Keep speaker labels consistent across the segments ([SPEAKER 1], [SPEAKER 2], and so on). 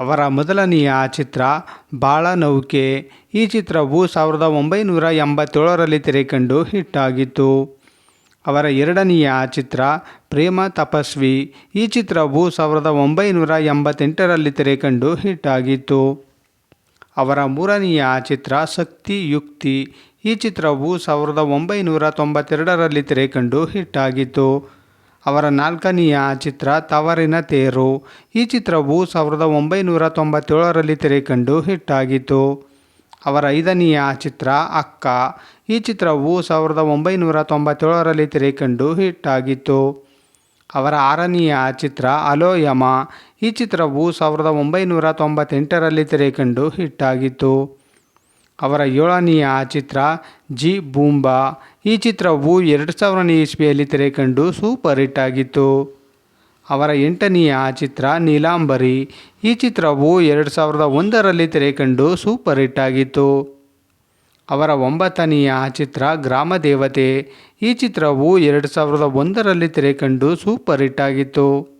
[SPEAKER 1] ಅವರ ಮೊದಲನೆಯ ಚಿತ್ರ ಬಾಳ ನೌಕೆ ಈ ಚಿತ್ರವು ಸಾವಿರದ ಒಂಬೈನೂರ ಎಂಬತ್ತೇಳರಲ್ಲಿ ತೆರೆಕಂಡು ಹಿಟ್ ಆಗಿತ್ತು. ಅವರ ಎರಡನೆಯ ಚಿತ್ರ ಪ್ರೇಮ ತಪಸ್ವಿ. ಈ ಚಿತ್ರವು ಸಾವಿರದ ಒಂಬೈನೂರ ಎಂಬತ್ತೆಂಟರಲ್ಲಿ ತೆರೆಕಂಡು ಹಿಟ್ ಆಗಿತ್ತು. ಅವರ ಮೂರನೆಯ ಚಿತ್ರ ಶಕ್ತಿ ಯುಕ್ತಿ. ಈ ಚಿತ್ರವು ಸಾವಿರದ ಒಂಬೈನೂರ ತೊಂಬತ್ತೆರಡರಲ್ಲಿ ತೆರೆಕಂಡು ಹಿಟ್ ಆಗಿತ್ತು. ಅವರ ನಾಲ್ಕನೆಯ ಚಿತ್ರ ತವರಿನ ತೇರು. ಈ ಚಿತ್ರವು ಸಾವಿರದ ಒಂಬೈನೂರ ತೊಂಬತ್ತೇಳರಲ್ಲಿ ತೆರೆಕಂಡು ಹಿಟ್ ಆಗಿತ್ತು ಅವರ ಐದನೆಯ ಚಿತ್ರ ಅಕ್ಕ. ಈ ಚಿತ್ರವು ಸಾವಿರದ ಒಂಬೈನೂರ ತೊಂಬತ್ತೇಳರಲ್ಲಿ ತೆರೆಕಂಡು ಹಿಟ್ ಆಗಿತ್ತು ಅವರ ಆರನೆಯ ಚಿತ್ರ ಅಲೋಯಮ. ಈ ಚಿತ್ರವು ಸಾವಿರದ ಒಂಬೈನೂರ ತೊಂಬತ್ತೆಂಟರಲ್ಲಿ ತೆರೆಕಂಡು ಹಿಟ್ ಆಗಿತ್ತು ಅವರ ಏಳನೆಯ ಚಿತ್ರ ಜಿ ಬೂಂಬಾ. ಈ ಚಿತ್ರವು ಎರಡು ಸಾವಿರನೇ ಇಸ್ವಿಯಲ್ಲಿ ತೆರೆಕಂಡು ಸೂಪರ್ ಹಿಟ್ ಆಗಿತ್ತು. ಅವರ ಎಂಟನೆಯ ಚಿತ್ರ ನೀಲಾಂಬರಿ. ಈ ಚಿತ್ರವು ಎರಡು ಸಾವಿರದ ಒಂದರಲ್ಲಿ ತೆರೆಕಂಡು ಸೂಪರ್ ಹಿಟ್ ಆಗಿತ್ತು. ಅವರ ಒಂಬತ್ತನೆಯ ಚಿತ್ರ ಗ್ರಾಮ ದೇವತೆ. ಈ ಚಿತ್ರವು ಎರಡು ಸಾವಿರದ ಒಂದರಲ್ಲಿ ತೆರೆಕಂಡು ಸೂಪರ್ ಹಿಟ್ ಆಗಿತ್ತು.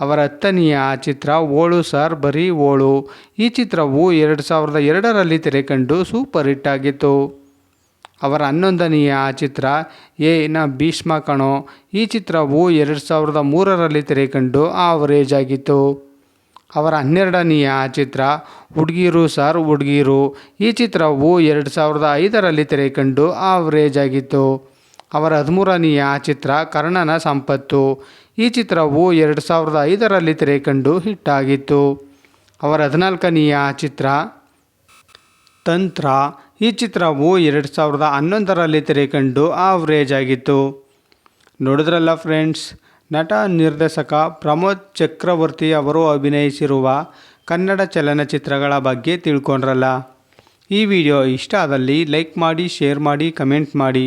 [SPEAKER 1] ಅವರ ಹತ್ತನೆಯ ಚಿತ್ರ, ಓಳು ಸರ್, ಬರೀ ಓಳು ಈ ಚಿತ್ರವು ಎರಡು ಸಾವಿರದ ಎರಡರಲ್ಲಿ ತೆರೆಕಂಡು ಸೂಪರ್ ಹಿಟ್ ಆಗಿತ್ತು. ಅವರ ಹನ್ನೊಂದನೆಯ ಚಿತ್ರ, ಏ ನ ಭೀಷ್ಮ ಕಣೋ ಈ ಚಿತ್ರವು ಎರಡು ಸಾವಿರದ ಮೂರರಲ್ಲಿ ತೆರೆಕಂಡು ಆವರೇಜ್ ಆಗಿತ್ತು. ಅವರ ಹನ್ನೆರಡನೆಯ ಚಿತ್ರ, ಹುಡ್ಗೀರು ಸರ್, ಹುಡುಗಿರು ಈ ಚಿತ್ರವು ಎರಡು ಸಾವಿರದ ಐದರಲ್ಲಿ ತೆರೆಕಂಡು ಆವರೇಜ್ ಆಗಿತ್ತು. ಅವರ ಹದಿಮೂರನೆಯ ಚಿತ್ರ ಕರ್ಣನ ಸಂಪತ್ತು. ಈ ಚಿತ್ರವು ಎರಡು ಸಾವಿರದ ಐದರಲ್ಲಿ ತೆರೆಕಂಡು ಹಿಟ್ ಆಗಿತ್ತು. ಅವರ ಹದಿನಾಲ್ಕನೆಯ ಚಿತ್ರ ತಂತ್ರ. ಈ ಚಿತ್ರವು ಎರಡು ಸಾವಿರದ ಹನ್ನೊಂದರಲ್ಲಿ ತೆರೆಕಂಡು ಆವ್ರೇಜ್ ಆಗಿತ್ತು. ನೋಡಿದ್ರಲ್ಲ ಫ್ರೆಂಡ್ಸ್ ನಟ, ನಿರ್ದೇಶಕ ಪ್ರಮೋದ್ ಚಕ್ರವರ್ತಿ ಅವರು ಅಭಿನಯಿಸಿರುವ ಕನ್ನಡ ಚಲನಚಿತ್ರಗಳ ಬಗ್ಗೆ ತಿಳ್ಕೊಂಡ್ರಲ್ಲ. ಈ ವಿಡಿಯೋ ಇಷ್ಟ ಆದಲ್ಲಿ ಲೈಕ್ ಮಾಡಿ, ಶೇರ್ ಮಾಡಿ, ಕಮೆಂಟ್ ಮಾಡಿ.